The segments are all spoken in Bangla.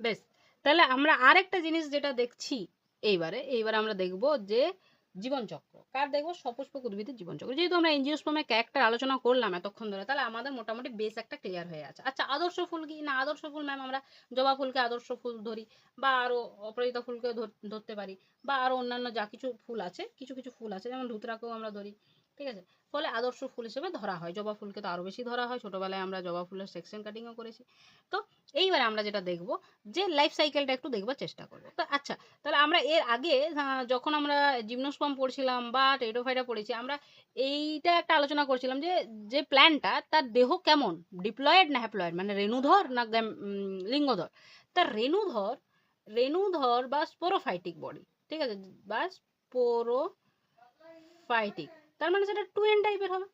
বেশ, তাহলে আমরা আরেকটা জিনিস যেটা দেখছি এইবারে এইবারে আমরা দেখব যে জীবনচক্র কার দেখব? সপুষ্পক উদ্ভিদের জীবনচক্র যেহেতু আমরা এনজিওস্পমে ক্যারেক্টার আলোচনা করলাম এতক্ষণ ধরে, তাহলে আমাদের মোটামুটি বেস একটা ক্লিয়ার হয়ে আছে। আচ্ছা আদর্শ ফুল কি? না, আদর্শ ফুল ম্যাম আমরা জবা ফুলকে আদর্শ ফুল ধরি, বা আরও অপরাজিতা ফুলকে ধর- ধরতে পারি, বা আরও অন্যান্য যা কিছু ফুল আছে, কিছু কিছু ফুল আছে, যেমন ধুতরাকেও আমরা ধরি। ঠিক আছে? ফলে আদর্শ ফুল হিসেবে ধরা হয়। জবা ফুলকে তো আরও বেশি ধরা হয়। ছোটবেলায় আমরা জবা ফুলের সেকশন কাটিংও করেছি। তো এইবার আমরা যেটা দেখব যে লাইফ সাইকেলটা একটু দেখবার চেষ্টা করব। তো আচ্ছা তাহলে আমরা এর আগে যখন আমরা জিমনোস্পাম পড়ছিলাম বা টেটোফাইটা পড়েছি, আমরা এইটা একটা আলোচনা করছিলাম যে যে প্ল্যানটা তার দেহ কেমন? ডিপ্লয়েড না হ্যাপ্লয়েড মানে রেণুধর না লিঙ্গধর? তার রেণুধর রেণুধর বা স্পোরোফাইটিক বডি ঠিক আছে? বা স্পোরোফাইটিক তার মানে সেটা টু এন টাইপের হবে।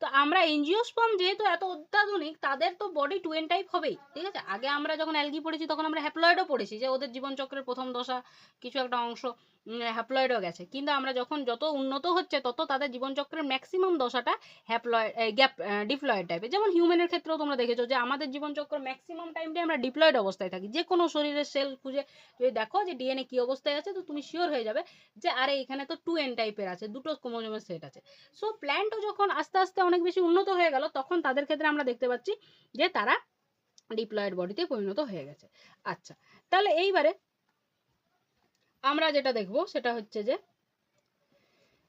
তো আমরা এনজিওস্পাম যেহেতু এত অত্যাধুনিক, তাদের তো বডি টু এন টাইপ হবেই, ঠিক আছে? আগে আমরা যখন অ্যালগি পড়েছি, তখন আমরা হ্যাপ্লয়েডও পড়েছি, যে ওদের জীবনচক্রের প্রথম দশা, কিছু একটা অংশ। হ্যাপ্লয়েডও গেছে। কিন্তু আমরা যখন যত উন্নত হচ্ছে, তত তাদের জীবনচক্রের ম্যাক্সিমাম দশাটা হ্যাপ্লয়েড গ্যাপ ডিপ্লয়েড টাইপের যেমন হিউম্যানের ক্ষেত্রেও তোমরা দেখেছ যে আমাদের জীবনচক্র ম্যাক্সিমাম টাইমটাই আমরা ডিপ্লয়েড অবস্থায় থাকি। যে কোনো শরীরের সেল খুঁজে যদি দেখো যে ডিএনএ কি অবস্থায় আছে, তো তুমি শিওর হয়ে যাবে যে আরে এখানে তো টু এন টাইপের আছে, দুটো ক্রোমোজোমের সেট আছে। সো প্ল্যান্টও যখন আস্তে আস্তে অনেক বেশি উন্নত হয়ে গেল, তখন তাদের ক্ষেত্রে আমরা দেখতে পাচ্ছি যে তারা ডিপ্লয়েড বডিতে পরিণত হয়ে গেছে। আচ্ছা তাহলে এইবারে আমরা যেটা দেখব সেটা হচ্ছে যে,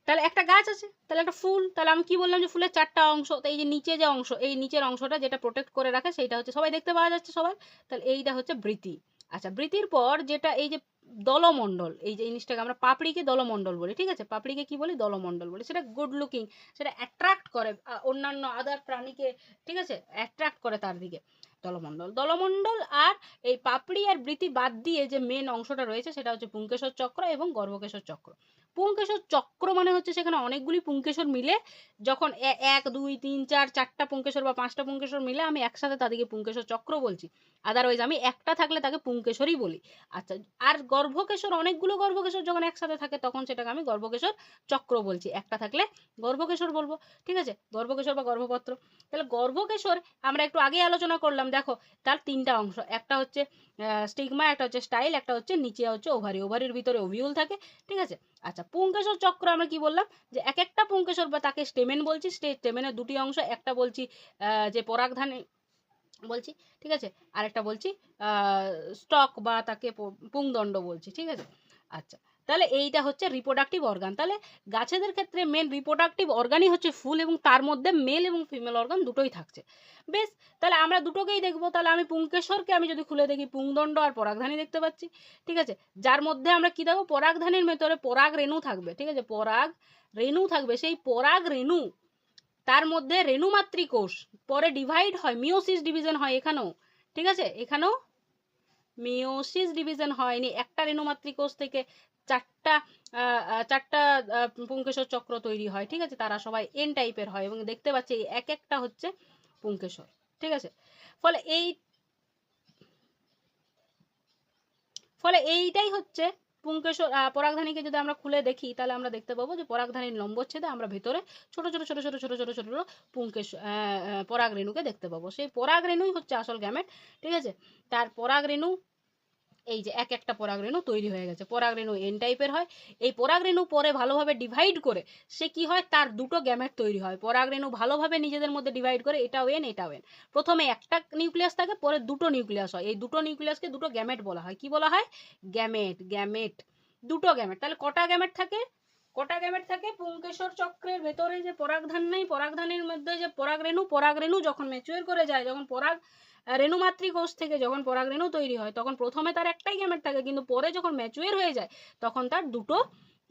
তাহলে একটা গাছ আছে, তাহলে একটা ফুল, তাহলে আমি কি বললাম যে ফুলের চারটা অংশ, তো এই যে নিচে যে অংশ, এই নিচের অংশটা যেটা প্রোটেক্ট করে রাখে সেইটা হচ্ছে, সবাই দেখতে পাওয়া যাচ্ছে সবাই তাহলে এইটা হচ্ছে বৃতি আচ্ছা বৃতির পর যেটা এই যে দলমণ্ডল, এই যে জিনিসটাকে আমরা পাপড়িকে দলমণ্ডল বলি, ঠিক আছে? পাপড়িকে কি বলি? দলমণ্ডল বলি। সেটা গুড লুকিং সেটা অ্যাট্রাক্ট করে অন্যান্য আদার প্রাণীকে, ঠিক আছে? অ্যাট্রাক্ট করে তার দিকে। দলমণ্ডল। দলমণ্ডল আর এই পাপড়ি আর বৃতি বাদ দিয়ে যে মেন অংশটা রয়েছে সেটা হচ্ছে পুংকেশর চক্র এবং গর্ভকেশর চক্র। পুংকেশর চক্র মানে হচ্ছে সেখানে অনেকগুলি পুংকেশর মিলে যখন এক, দুই, তিন, চার, চারটা পুংকেশর বা পাঁচটা পুংকেশর মিলে আমি একসাথে তাদেরকে পুংকেশর চক্র বলছি। আদারওয়াইজ আমি একটা থাকলে তাকে পুংকেশরই বলি। আচ্ছা আর গর্ভকেশর, অনেকগুলো গর্ভকেশর যখন একসাথে থাকে তখন সেটাকে আমি গর্ভকেশর চক্র বলছি। একটা থাকলে গর্ভকেশর বলব, ঠিক আছে? গর্ভকেশর বা গর্ভপত্র। তাহলে গর্ভকেশর আমরা একটু আগে আলোচনা করলাম। দেখো, তার তিনটা অংশ, একটা হচ্ছে স্টিগমা একটা হচ্ছে স্টাইল একটা হচ্ছে নিচে হচ্ছে ওভারি ওভারির ভিতরে ওভিউল থাকে, ঠিক আছে? আচ্ছা পুঙ্কেশ্বর চক্র আমরা কি বললাম? যে এক একটা পুঙ্কেশ্বর বা তাকে স্টেমেন বলছি স্টেমেনের দুটি অংশ, একটা বলছি যে পরাগধানে বলছি, ঠিক আছে? আরেকটা বলছি স্টক বা তাকে পুংদণ্ড বলছি, ঠিক আছে? আচ্ছা তাহলে এইটা হচ্ছে রিপ্রোডাক্টিভ অর্গান তাহলে গাছেদের ক্ষেত্রে মেন রিপ্রোডাক্টিভ অর্গানই হচ্ছে ফুল এবং তার মধ্যে মেল এবং ফিমেল অর্গান দুটোই থাকছে। বেশ, তাহলে আমরা দুটোকেই দেখব। তাহলে আমি পুঙ্কেশ্বরকে আমি যদি খুলে দেখি, পুংদণ্ড আর পরাগধানী দেখতে পাচ্ছি, ঠিক আছে? যার মধ্যে আমরা কি দেখব? পরাগধানীর ভেতরে পরাগ রেণু থাকবে, ঠিক আছে? পরাগ রেণু থাকবে। সেই পরাগ রেণু, তার মধ্যে রেণুমাতৃ কোষ পরে ডিভাইড হয় মিওসিস ডিভিশন হয় এখানেও, ঠিক আছে? এখানেও মিওসিস ডিভিশন হয়নি। একটা রেণুমাতৃ কোষ থেকে চারটা চারটা পুংকেশর চক্র তৈরি হয় ঠিক আছে? তারা সবাই এন টাইপের হয় এবং দেখতে পাচ্ছি এই এক একটা হচ্ছে পুংকেশর ঠিক আছে? ফলে এই ফলে এইটাই হচ্ছে আহ, পরাগধানীকে যদি আমরা খুলে দেখি তাহলে আমরা দেখতে পাবো যে পরাগধানীর লম্বচ্ছেদে আমরা ভেতরে ছোট ছোট ছোট ছোট ছোট ছোট ছোট ছোট আহ, পরাগ রেণুকে দেখতে পাবো। সেই পরাগ রেণুই হচ্ছে আসল গ্যামেট ঠিক আছে? তার পরাগ রেণু এই যে এক একটা পরাগরেণু তৈরি হয়ে গেছে। পরাগ রেণু এন টাইপের হয়। এই পরাগরেণু পরে ভালোভাবে ডিভাইড করে সে কি হয়? তার দুটো গ্যামেট তৈরি হয়। পরাগরেণু ভালোভাবে নিজেদের মধ্যে ডিভাইড করে এটাও এন এটাও এন প্রথমে একটা নিউক্লিয়াস থাকে, পরে দুটো নিউক্লিয়াস হয়। এই দুটো নিউক্লিয়াসকে দুটো গ্যামেট বলা হয়। কি বলা হয়? গ্যামেট গ্যামেট দুটো গ্যামেট তাহলে কটা গ্যামেট থাকে? কটা গ্যামেট থাকে? পুংকেশর চক্রের ভেতরে যে পরাগধান নেই, পরাগধানের মধ্যে যে পরাগ রেণু পরাগ রেণু যখন ম্যাচুয়ার করে যায়, যখন পরাগ রেণুমাতৃ কোষ থেকে যখন পরাগ রেণু তৈরি হয়, তখন প্রথমে তার একটাই গ্যামেট থাকে, কিন্তু পরে যখন ম্যাচুয়ার হয়ে যায়, তখন তার দুটো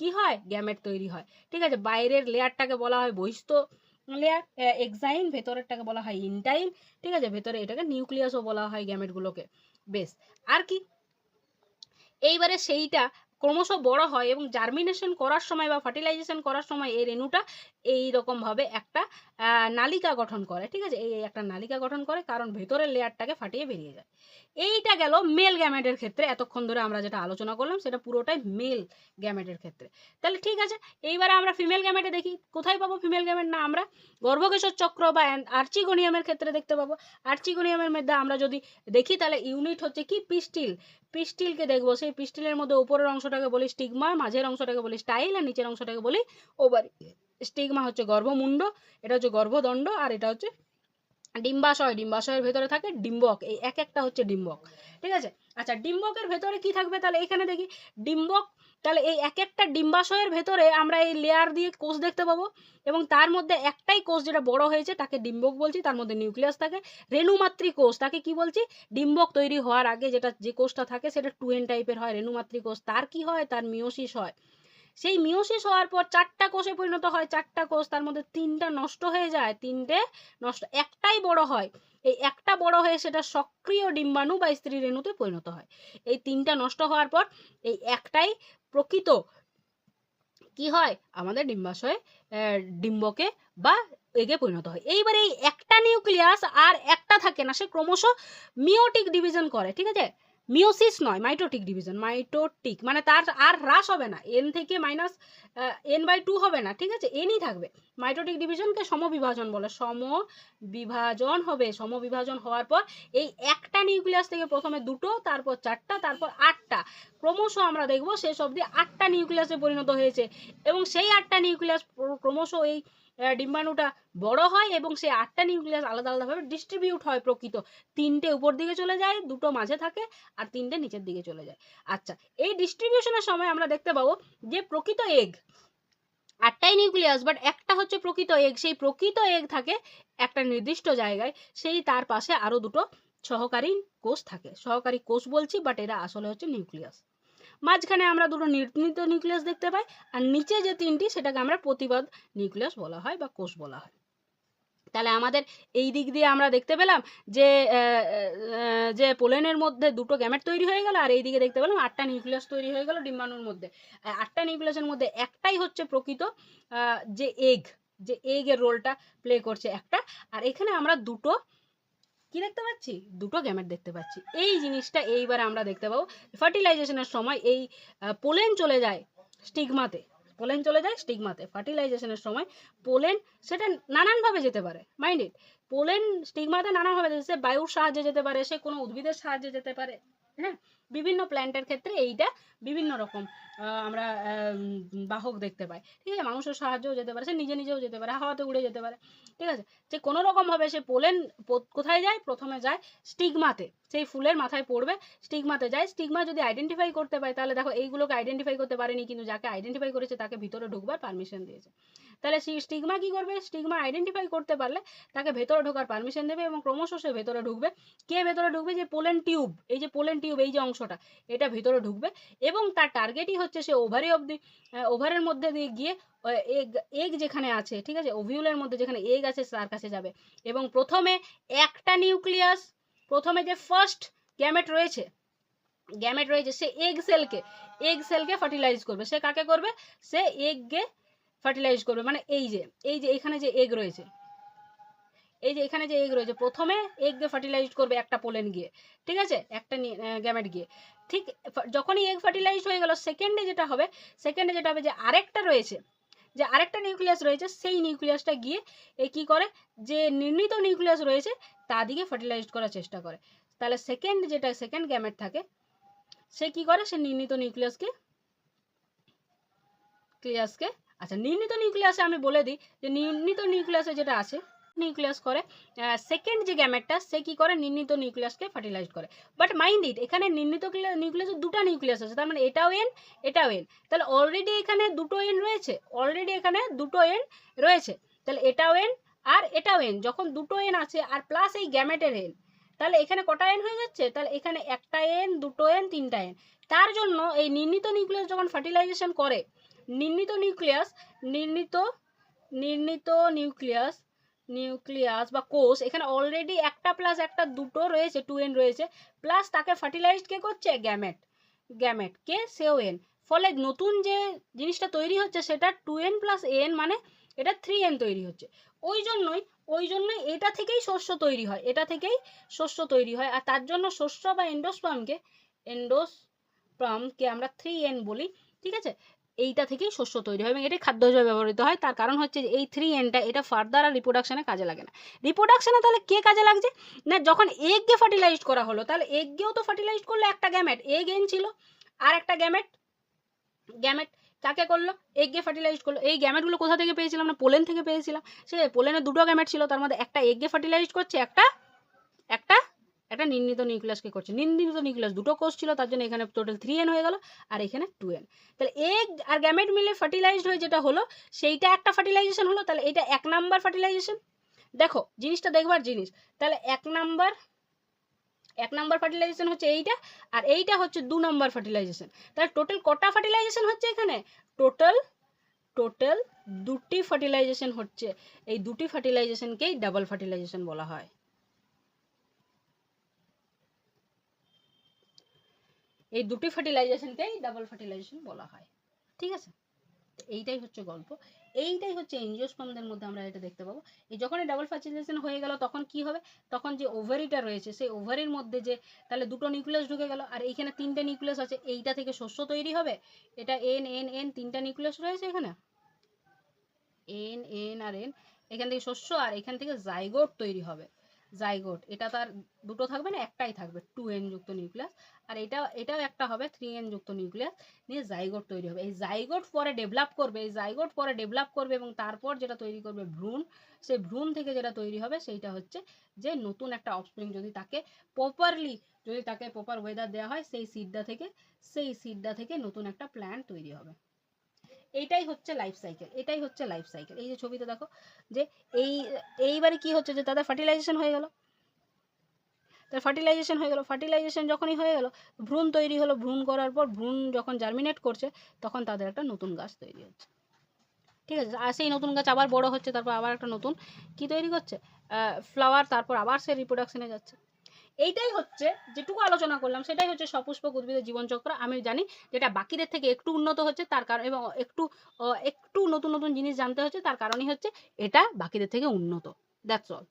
কি হয়? গ্যামেট তৈরি হয়। ঠিক আছে? বাইরের লেয়ারটাকে বলা হয় বহিস্থ লেয়ার এক্সাইন ভেতরেরটাকে বলা হয় ইনটাইন ঠিক আছে? ভেতরে এটাকে নিউক্লিয়াসও বলা হয় গ্যামেটগুলোকে বেশ। আর কি? এইবারে সেইটা ক্রমশ বড় হয় এবং জার্মিনেশন করার সময় বা ফার্টিলাইজেশন করার সময় এই রেণুটা এই রকমভাবে একটা নালিকা গঠন করে, ঠিক আছে? এই একটা নালিকা গঠন করে, কারণ ভেতরের লেয়ারটাকে ফাটিয়ে বেরিয়ে যায়। এইটা গেল মেল গ্যামেটের ক্ষেত্রে, এতক্ষণ ধরে আমরা যেটা আলোচনা করলাম সেটা পুরোটাই মেল গ্যামেটের ক্ষেত্রে। তাহলে ঠিক আছে, এইবারে আমরা ফিমেল গ্যামেটে দেখি, কোথায় পাবো ফিমেল গ্যামেট না, আমরা গর্ভকেশর চক্র বা আর্চিগোনিয়ামের ক্ষেত্রে দেখতে পাবো। আর্চিগোনিয়ামের মধ্যে আমরা যদি দেখি, তাহলে ইউনিট হচ্ছে কি? পিস্টিল পিস্টিলকে দেখব, সেই পিস্টিলের মধ্যে উপরের অংশটাকে বলি স্টিগমা মাঝের অংশটাকে বলি স্টাইল আর নিচের অংশটাকে বলি ওভারি স্টিগমা হচ্ছে গর্ভমুণ্ড, এটা হচ্ছে গর্ভদণ্ড, আর এটা হচ্ছে ডিম্বাশয়। ডিম্বাশয়ের ভেতরে থাকে ডিম্বক, এই এক একটা হচ্ছে ডিম্বক। ঠিক আছে? আচ্ছা ডিম্বকের ভেতরে কি থাকবে তাহলে? এখানে দেখি, ডিম্বক তাহলে এই এক একটা ডিম্বাশয়ের ভেতরে আমরা এই লেয়ার দিয়ে কোষ দেখতে পাবো এবং তার মধ্যে একটাই কোষ যেটা বড় হয়েছে তাকে ডিম্বক বলছি, তার মধ্যে নিউক্লিয়াস থাকে। রেণুমাতৃ কোষ, তাকে কি বলছি? ডিম্বক তৈরি হওয়ার আগে যেটা, যে কোষটা থাকে সেটা টু এন টাইপের হয় রেণুমাতৃ কোষ। তার কি হয়? তার মিওসিস হয়। সেই মিওসিস হওয়ার পর চারটা কোষে পরিণত হয়, চারটা কোষ তার মধ্যে তিনটা নষ্ট হয়ে যায়, তিনটে নষ্ট, একটাই বড় হয়। এই একটা বড় হয়ে সেটা সক্রিয় ডিম্বাণু বা স্ত্রী রেণুতে পরিণত হয়। এই তিনটা নষ্ট হওয়ার পর এই একটাই প্রকৃত কি হয়? আমাদের ডিম্বাশয়ে ডিম্বকে বা এগে পরিণত হয়। এইবার এই একটা নিউক্লিয়াস আর একটা থাকে না, সে ক্রমশ মিওটিক ডিভিশন করে, ঠিক আছে? মিওসিস নয়, মাইটোটিক ডিভিশন, মাইটোটিক মানে তার আর হ্রাস হবে না এন থেকে মাইনাস এন বাই টু হবে না, ঠিক আছে? এনই থাকবে। মাইটোটিক ডিভিশনকে সমবিভাজন বলে। সমবিভাজন হবে, সমবিভাজন হওয়ার পর এই একটা নিউক্লিয়াস থেকে প্রথমে দুটো, তারপর চারটা, তারপর আটটা। ক্রমশ আমরা দেখব শেষ অবধি আটটা নিউক্লিয়াসে পরিণত হয়েছে এবং সেই আটটা নিউক্লিয়াস ক্রমশ এই ডিম্বাণুটা বড় হয় এবং সেই আটটা নিউক্লিয়াস আলাদা আলাদাভাবে ডিস্ট্রিবিউট হয় প্রকৃত। তিনটে উপর দিকে চলে যায়, দুটো মাঝে থাকে আর তিনটে নিচের দিকে চলে যায়। আচ্ছা এই ডিস্ট্রিবিউশনের সময় আমরা দেখতে পাবো যে প্রকৃত এগ আটটাই নিউক্লিয়াস বাট একটা হচ্ছে প্রকৃত এগ সেই প্রকৃত এগ থাকে একটা নির্দিষ্ট জায়গায়, সেই তার পাশে আরও দুটো সহকারী কোষ থাকে। সহকারী কোষ বলছি বাট এরা আসলে হচ্ছে নিউক্লিয়াস মাঝখানে আমরা দুটো নির্মিত নিউক্লিয়াস দেখতে পাই, আর নিচে যে তিনটি সেটাকে আমরা প্রতিবাদ নিউক্লিয়াস বলা হয় বা কোষ বলা হয়। তাহলে আমাদের এই দিক দিয়ে আমরা দেখতে পেলাম যে যে পোলেনের মধ্যে দুটো গ্যামেট তৈরি হয়ে গেল, আর এই দিকে দেখতে পেলাম আটটা নিউক্লিয়াস তৈরি হয়ে গেল ডিম্বাণুর মধ্যে। আটটা নিউক্লিয়াসের মধ্যে একটাই হচ্ছে প্রকৃত যে এগ যে এগ এর রোলটা প্লে করছে একটা, আর এখানে আমরা দুটো কি দেখতে পাচ্ছি? দুটো গ্যামেট দেখতে পাচ্ছি। এই জিনিসটা এইবার আমরা দেখতে পাবো। ফার্টিলাইজেশনের সময় এই পোলেন চলে যায় স্টিগমাতে। পোলেন চলে যায় স্টিগমাতে। ফার্টিলাইজেশনের সময় পোলেন সেটা নানানভাবে যেতে পারে, মাইন্ড ইট? পোলেন স্টিগমাতে নানানভাবে সে বায়ুর সাহায্যে যেতে পারে, সে কোনো উদ্ভিদের সাহায্যে যেতে পারে হ্যাঁ? বিভিন্ন প্ল্যান্টের ক্ষেত্রে এইটা বিভিন্ন রকম আমরা বাহক দেখতে পাই। ঠিক আছে? মানুষের সাহায্যেও যেতে পারে, সে নিজে নিজেও যেতে পারে, হাওয়াতে উড়ে যেতে পারে। ঠিক আছে? যে কোনো রকম ভাবে সে পোলেন কোথায় যায়? প্রথমে যায় স্টিগমাতে সেই ফুলের মাথায় পড়বে স্টিগমাতে যায়। স্টিগমা যদি আইডেন্টিফাই করতে পারে, তাহলে দেখো এইগুলোকে আইডেন্টিফাই করতে পারেনি, কিন্তু যাকে আইডেন্টিফাই করেছে তাকে ভিতরে ঢুকবার পারমিশন দিয়েছে। তাহলে সেই স্টিগমা কি করবে? স্টিগমা আইডেন্টিফাই করতে পারলে তাকে ভেতরে ঢোকার পারমিশন দেবে এবং ক্রমশ সে ভেতরে ঢুকবে। কে ভেতরে ঢুকবে? যে পোলেন টিউব এই যে পোলেন টিউব এই যে অংশটা এটা ভিতরে ঢুকবে এবং তার টার্গেটই হচ্ছে সে ওভারি অবধি ওভারের মধ্যে দিয়ে গিয়ে এগ এগ যেখানে আছে, ঠিক আছে ওভিউলের মধ্যে যেখানে এগ আছে তার কাছে যাবে এবং প্রথমে একটা নিউক্লিয়াস প্রথমে যে ফার্স্ট গ্যামেট রয়েছে গ্যামেট রয়েছে সে এগ সেলকে এগ সেলকে ফার্টিলাইজ করবে। সে কাকে করবে? সে এগকে ফার্টিলাইজ করবে। মানে এই যে এই যে এখানে যে এগ রয়েছে এই যে এখানে যে এগ রয়েছে, প্রথমে এগকে ফার্টিলাইজ করবে একটা পোলেন গিয়ে, ঠিক আছে? একটা গ্যামেট গিয়ে। ঠিক যখনই এগ ফার্টিলাইজ হয়ে গেল সেকেন্ডে যেটা হবে সেকেন্ডে যেটা হবে যে আরেকটা রয়েছে, যে আরেকটা নিউক্লিয়াস রয়েছে, সেই নিউক্লিয়াসটা গিয়ে এ কি করে? যে নির্ণীত নিউক্লিয়াস রয়েছে, তা দিকে ফার্টিলাইজ করার চেষ্টা করে। তাহলে সেকেন্ড যেটা সেকেন্ড গ্যামেট থাকে, সে কি করে? সে নির্ণীত নিউক্লিয়াসকে ক্লিয়াসকে আচ্ছা নির্ণীত নিউক্লিয়াসে আমি বলে দিই যে নির্ণীত নিউক্লিয়াসে যেটা আছে নিউক্লিয়াস করে সেকেন্ড যে গ্যামেটটা সে কি করে? নির্ণীত নিউক্লিয়াসকে ফার্টিলাইজ করে। বাট মাইন্ড ইট এখানে নির্ণীত নিউক্লিয়াসে দুটো নিউক্লিয়াস আছে, তার মানে এটাও এন এটাও এন তাহলে অলরেডি এখানে দুটো এন রয়েছে অলরেডি এখানে দুটো এন রয়েছে। তাহলে এটাও এন আর এটাও এন যখন দুটো এন আছে আর প্লাস এই গ্যামেটের এন তাহলে এখানে কটা এন হয়ে যাচ্ছে? তাহলে এখানে একটা এন দুটো এন তিনটা এন তার জন্য এই নির্ণীত নিউক্লিয়াস যখন ফার্টিলাইজেশন করে, নির্ণীত নিউক্লিয়াস নির্ণীত নির্ণীত নিউক্লিয়াস নিউক্লিয়াস বা কোষ, এখানে অলরেডি একটা প্লাস একটা দুটো রয়েছে টু এন রয়েছে প্লাস তাকে ফার্টিলাইজড কে করছে? গ্যামেট গ্যামেট কে? সেও এন ফলে নতুন যে জিনিসটা তৈরি হচ্ছে, সেটা টু এন প্লাস এন মানে এটা থ্রি এন তৈরি হচ্ছে। ওই জন্যই ওই জন্যই এটা থেকেই শস্য তৈরি হয়, এটা থেকেই শস্য তৈরি হয়, আর তার জন্য শস্য বা এন্ডোস্পামকে এন্ডোস্পামকে আমরা থ্রি এন বলি, ঠিক আছে? এইটা থেকেই শস্য তৈরি হয় এবং এটাই খাদ্য হিসেবে ব্যবহৃত হয়। তার কারণ হচ্ছে যে এই থ্রি এনটা এটা ফার্দার আর রিপ্রোডাকশনে কাজে লাগে না। রিপ্রোডাকশনে তাহলে কে কাজে লাগছে? না, যখন এগকে ফার্টিলাইজ করা হলো, তাহলে এগকেও তো ফার্টিলাইজ করল একটা গ্যামেট এগ এন ছিল, আর একটা গ্যামেট গ্যামেট কাকে করল? এগকে ফার্টিলাইজ করল। এই গ্যামেটগুলো কোথা থেকে পেয়েছিলাম না? পোলেন থেকে পেয়েছিলাম। সে পোলেনের দুটো গ্যামেট ছিল, তার মধ্যে একটা এগকে ফার্টিলাইজ করছে, একটা একটা একটা নির্ণীত নিউক্লিয়াসকে করছে। নির্ণীত নিউক্লিয়াস দুটো কোষ ছিল, তার জন্য এখানে টোটাল থ্রি এন হয়ে গেল, আর এখানে টু এন তাহলে এগ আর গ্যামেট মিলে ফার্টিলাইজড হয়ে যেটা হলো, সেইটা একটা ফার্টিলাইজেশন হলো, তাহলে এটা এক নাম্বার ফার্টিলাইজেশন দেখো, জিনিসটা দেখবার জিনিস, তাহলে এক নাম্বার এক নাম্বার ফার্টিলাইজেশন হচ্ছে এইটা, আর এইটা হচ্ছে দু নাম্বার ফার্টিলাইজেশন তাহলে টোটাল কটা ফার্টিলাইজেশন হচ্ছে এখানে? টোটাল টোটাল দুটি ফার্টিলাইজেশন হচ্ছে। এই দুটি ফার্টিলাইজেশনকেই ডাবল ফার্টিলাইজেশন বলা হয়। এই দুটি ফার্টিলাইজেশনকেই ডাবল ফার্টিলাইজেশন বলা হয়। ঠিক আছে? এইটাই হচ্ছে গল্প। এইটাই হচ্ছে এনজিওস্পামদের মধ্যে আমরা এটা দেখতে পাবো। এই যখনই ডাবল ফার্টিলাইজেশন হয়ে গেল, তখন কি হবে? তখন যে ওভারিটা রয়েছে, সেই ওভারির মধ্যে যে তাহলে দুটো নিউক্লিয়াস ঢুকে গেল, আর এইখানে তিনটে নিউক্লিয়াস আছে, এইটা থেকে শস্য তৈরি হবে? এটা এন এন এন তিনটা নিউক্লিয়াস রয়েছে এখানে? এন এন আর এন এখান থেকে শস্য আর এখান থেকে জাইগোট তৈরি হবে। জাইগোট এটা তার দুটো থাকবে না, একটাই থাকবে টু এন যুক্ত নিউক্লিয়াস আর এটা, এটাও একটা হবে থ্রি এন যুক্ত নিউক্লিয়াস নিয়ে জাইগোট তৈরি হবে। এই জাইগোট পরে ডেভেলপ করবে, এই জাইগোট পরে ডেভেলপ করবে এবং তারপর যেটা তৈরি করবে ভ্রূণ, সেই ভ্রূণ থেকে যেটা তৈরি হবে সেইটা হচ্ছে যে নতুন একটা অফস্প্রিং যদি তাকে প্রপারলি যদি তাকে প্রপার ওয়েদার দেওয়া হয়, সেই সিডটা থেকে, সেই সিডটা থেকে নতুন একটা প্ল্যান্ট তৈরি হবে। এইটাই হচ্ছে লাইফ সাইকেল এটাই হচ্ছে লাইফ সাইকেল এই যে ছবিতে দেখো যে এই, এইবারে কি হচ্ছে যে তাদের ফার্টিলাইজেশন হয়ে গেল। তার ফার্টিলাইজেশন হয়ে গেল। ফার্টিলাইজেশন যখনই হয়ে গেল, ভ্রূণ তৈরি হলো। ভ্রূণ করার পর ভ্রূণ যখন জার্মিনেট করছে, তখন তাদের একটা নতুন গাছ তৈরি হচ্ছে। ঠিক আছে? আর সেই নতুন গাছ আবার বড় হচ্ছে, তারপর আবার একটা নতুন কি তৈরি করছে? ফ্লাওয়ার তারপর আবার সে রিপ্রোডাকশনে যাচ্ছে। এইটাই হচ্ছে যেটুকু আলোচনা করলাম, সেটাই হচ্ছে সপুষ্পক উদ্ভিদের জীবনচক্র। আমি জানি যেটা বাকিদের থেকে একটু উন্নত হচ্ছে, তার কারণ এবং একটু একটু নতুন নতুন জিনিস জানতে হচ্ছে, তার কারণই হচ্ছে এটা বাকিদের থেকে উন্নত। That's all